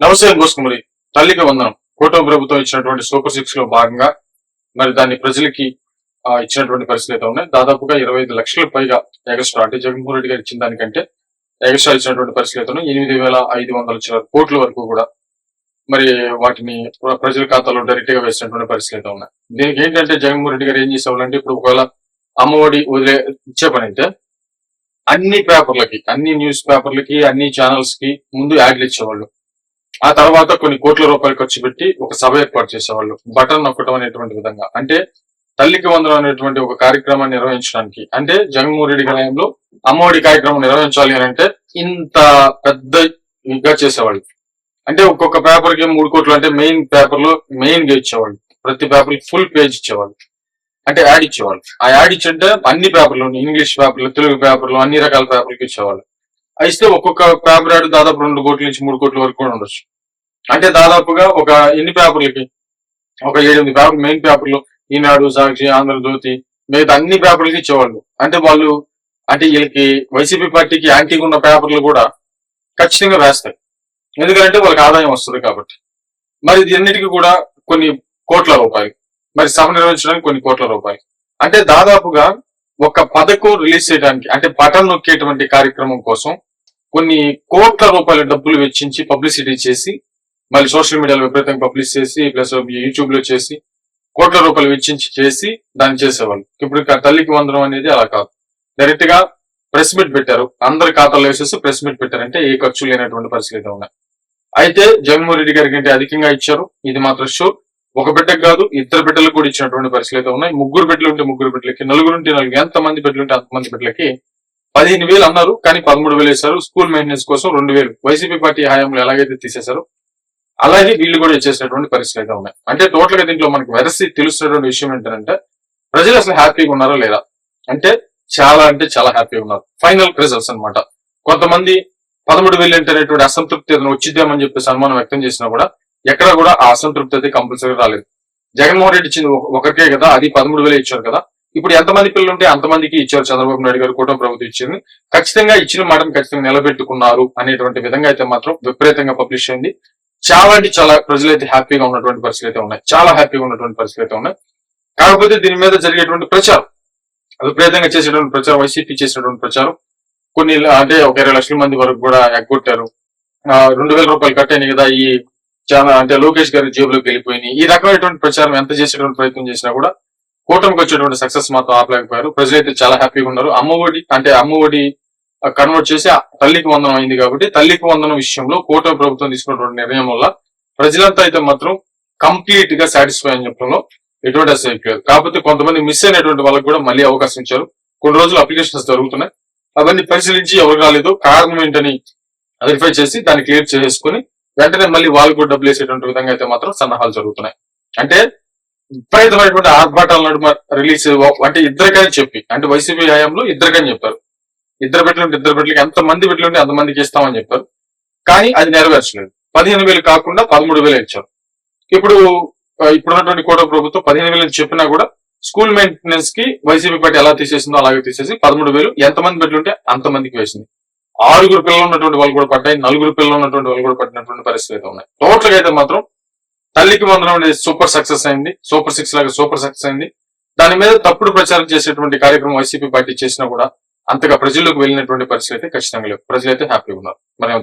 నమస్తే బోస్కు తల్లికి వందనం. కూటమి ప్రభుత్వం ఇచ్చినటువంటి సూపర్ సిక్స్లో భాగంగా మరి దాన్ని ప్రజలకి ఇచ్చినటువంటి పరిస్థితి అయితే ఉన్నాయి. దాదాపుగా ఇరవై ఐదు లక్షల పైగా ఎగస్ట్రా అంటే జగన్మోహన్ రెడ్డి గారు ఇచ్చిన దానికంటే ఎగస్ట్రా ఇచ్చినటువంటి పరిస్థితి అయితే ఉన్నాయి. ఎనిమిది వేల ఐదు వందల కోట్ల వరకు కూడా మరి వాటిని ప్రజల ఖాతాలో డైరెక్ట్గా వేసినటువంటి పరిస్థితి అయితే ఉన్నాయి. దీనికి ఏంటంటే జగన్మోహన్ రెడ్డి గారు ఏం చేసేవాళ్ళంటే ఇప్పుడు ఒకవేళ అమ్మఒడి వదిలే ఇచ్చే పని అయితే అన్ని పేపర్లకి అన్ని న్యూస్ పేపర్లకి అన్ని ఛానల్స్కి ముందు యాడ్లు ఇచ్చేవాళ్ళు. ఆ తర్వాత కొన్ని కోట్ల రూపాయలు ఖర్చు పెట్టి ఒక సభ ఏర్పాటు చేసేవాళ్ళు. బటన్ నొక్కటం అనేటువంటి విధంగా. అంటే తల్లికి వందనం అనేటువంటి ఒక కార్యక్రమాన్ని నిర్వహించడానికి. అంటే జగన్మోహన్ రెడ్డి గారి అమ్మఒడి కార్యక్రమం నిర్వహించాలి అని అంటే ఇంత పెద్ద చేసేవాళ్ళు. అంటే ఒక్కొక్క పేపర్కి మూడు కోట్లు అంటే మెయిన్ పేపర్లో మెయిన్గా ఇచ్చేవాళ్ళు. ప్రతి పేపర్కి ఫుల్ పేజ్ ఇచ్చేవాళ్ళు. అంటే యాడ్ ఇచ్చేవాళ్ళు. ఆ యాడ్ ఇచ్చింటే అన్ని పేపర్లు ఇంగ్లీష్ పేపర్లు తెలుగు పేపర్లు అన్ని రకాల పేపర్లకి ఇచ్చేవాళ్ళు. అయితే ఒక్కొక్క పేపర్ యాడ్ దాదాపు రెండు కోట్ల నుంచి మూడు కోట్ల వరకు కూడా ఉండొచ్చు. అంటే దాదాపుగా ఒక ఎన్ని పేపర్లకి? ఒక ఏడెనిమిది పేపర్ మెయిన్ పేపర్లు ఈనాడు సాక్షి ఆంధ్రజ్యోతి మిగతా అన్ని పేపర్లకి ఇచ్చేవాళ్ళు. అంటే వాళ్ళు అంటే వీళ్ళకి వైసీపీ పార్టీకి యాంటీగా ఉన్న పేపర్లు కూడా ఖచ్చితంగా వేస్తాయి. ఎందుకంటే వాళ్ళకి ఆదాయం వస్తుంది కాబట్టి. మరి దీన్నిటికి కూడా కొన్ని కోట్ల రూపాయలు. మరి సభ నిర్వహించడానికి కొన్ని కోట్ల రూపాయలు. అంటే దాదాపుగా ఒక పథకం రిలీజ్ చేయడానికి అంటే బటన్ నొక్కేటువంటి కార్యక్రమం కోసం కొన్ని కోట్ల రూపాయల డబ్బులు వెచ్చించి పబ్లిసిటీ చేసి మళ్ళీ సోషల్ మీడియాలో విపరీతంగా పబ్లిష్ చేసి ప్లస్ యూట్యూబ్లో చేసి కోట్ల రూపాయలు వెచ్చించి చేసి దాన్ని చేసేవాళ్ళు. ఇప్పుడు తల్లికి వందనం అనేది అలా కాదు. డైరెక్ట్గా ప్రెస్ మీట్ పెట్టారు. అందరి ఖాతాలో వేసేసి ప్రెస్ మీట్ పెట్టారంటే ఏ ఖర్చు లేనటువంటి పరిస్థితి ఉన్నాయి. అయితే జగన్మోహన్ రెడ్డి గారికి అంటే అధికంగా ఇచ్చారు. ఇది మాత్రం షూర్. ఒక బిడ్డకు కాదు ఇద్దరు బిడ్డలకు కూడా ఇచ్చినటువంటి పరిస్థితులు ఉన్నాయి. ముగ్గురు బిడ్డలు ఉంటే ముగ్గురు బిడ్డలకి నలుగురు ఉంటే నలుగురు. ఎంత మంది బిడ్డలు ఉంటే అంతమంది బిడ్డలకి పదిహేను వేలు అన్నారు కానీ పదమూడు వేలు వేశారు. స్కూల్ మెయింటెనెన్స్ కోసం రెండు వేలు. వైసీపీ పార్టీ హయాంలో ఎలాగైతే తీసేశారో అలాగే వీళ్ళు కూడా ఇచ్చేసినటువంటి పరిస్థితులు అయితే ఉన్నాయి. అంటే టోటల్గా దీంట్లో మనకి వెరసి తెలుస్తున్నటువంటి విషయం ఏంటంటే ప్రజలు అసలు హ్యాపీగా ఉన్నారా లేదా? అంటే చాలా అంటే చాలా హ్యాపీగా ఉన్నారు. ఫైనల్ రిజల్ట్స్ అన్నమాట. కొంతమంది పదమూడు వేలు అనేటువంటి అసంతృప్తి ఏదైనా వచ్చిద్దామని చెప్పేసి అనుమానం వ్యక్తం చేసినా కూడా ఎక్కడ కూడా ఆ అసంతృప్తి అయితే కంపల్సరీ రాలేదు. జగన్మోహన్ రెడ్డి ఇచ్చింది ఒకరికే కదా అది పదమూడు వేలు ఇచ్చారు కదా. ఇప్పుడు ఎంతమంది పిల్లలు ఉంటే అంతమందికి ఇచ్చారు చంద్రబాబు నాయుడు గారు కూటమి ప్రభుత్వం ఇచ్చింది. ఖచ్చితంగా ఇచ్చిన మాటను ఖచ్చితంగా నిలబెట్టుకున్నారు అనేటువంటి విధంగా అయితే మాత్రం విపరీతంగా పబ్లిష్ అయింది. చాలా అంటే చాలా ప్రజలైతే హ్యాపీగా ఉన్నటువంటి పరిస్థితులు అయితే ఉన్నాయి. చాలా హ్యాపీగా ఉన్నటువంటి పరిస్థితులు అయితే ఉన్నాయి. కాకపోతే దీని మీద జరిగేటువంటి ప్రచారం విపరీతంగా చేసేటువంటి ప్రచారం వైసీపీ చేసినటువంటి ప్రచారం కొన్ని అంటే ఒక ఇరవై లక్షల మంది వరకు కూడా ఎగ్గొట్టారు. ఆ, రెండు వేల రూపాయలు కట్టాను కదా ఈ చాలా అంటే లోకేష్ గారి జేబులోకి వెళ్ళిపోయినాయి. ఈ రకమైనటువంటి ప్రచారం ఎంత చేసేటువంటి ప్రయత్నం చేసినా కూడా కూటమికి వచ్చేటువంటి సక్సెస్ మాత్రం ఆపలేకపోయారు. ప్రజలైతే చాలా హ్యాపీగా ఉన్నారు. అమ్మఒడి అంటే అమ్మఒడి కన్వర్ట్ చేసి ఆ తల్లికి వందనం అయింది కాబట్టి తల్లికి వందనం విషయంలో కూటమి ప్రభుత్వం తీసుకున్నటువంటి నిర్ణయం వల్ల ప్రజలంతా అయితే మాత్రం కంప్లీట్గా సాటిస్ఫై అని చెప్పడంలో ఎటువంటి అసలు కాకపోతే కొంతమంది మిస్ అయినటువంటి వాళ్ళకి కూడా మళ్ళీ అవకాశం ఇచ్చారు. కొన్ని రోజులు అప్లికేషన్స్ జరుగుతున్నాయి. అవన్నీ పరిశీలించి ఎవరు రాలేదు కారణం ఏంటని వెరిఫై చేసి దాన్ని క్లియర్ చేసుకుని వెంటనే మళ్ళీ వాళ్ళు కూడా డబ్బులు వేసేటువంటి విధంగా అయితే మాత్రం సన్నాహాలు జరుగుతున్నాయి. అంటే విపరీతమైనటువంటి ఆర్భాటాల నడుమ రిలీజ్ అంటే ఇద్దరికని చెప్పి అంటే వైసీపీ హయాంలో ఇద్దరికని చెప్పారు. ఇద్దరు బిడ్డలు ఇద్దరు బిడ్డలకి ఎంత మంది బిడ్డలు ఉంటే అంతమందికి ఇస్తామని చెప్పారు. కానీ అది నెరవేర్చలేదు. పదిహేను వేలు కాకుండా పదమూడు వేలు ఇచ్చారు. ఇప్పుడు ఇప్పుడున్నటువంటి కోట ప్రభుత్వం పదిహేను వేలు చెప్పినా కూడా స్కూల్ మెయింటెనెన్స్కి వైసీపీ పార్టీ ఎలా తీసేసిందో అలాగే తీసేసి పదమూడు వేలు ఎంతమంది బిడ్డలు ఉంటే అంతమందికి వేసింది. ఆరుగురు పిల్లలు ఉన్నటువంటి వాళ్ళు కూడా పడ్డాయి నలుగురు పిల్లలు ఉన్నటువంటి వాళ్ళు కూడా పట్టినటువంటి పరిస్థితి అయితే ఉన్నాయి. టోటల్ అయితే మాత్రం తల్లికి వందనం అనేది సూపర్ సక్సెస్ అయింది. సూపర్ సిక్స్ లాగా సూపర్ సక్సెస్ అయింది. దాని మీద తప్పుడు ప్రచారం చేసేటువంటి కార్యక్రమం వైసీపీ పార్టీ చేసినా కూడా అంతగా ప్రజల్లోకి వెళ్ళినటువంటి పరిస్థితి అయితే ఖచ్చితంగా లేవు. ప్రజలైతే హ్యాపీగా ఉన్నారు. మనం ఏమో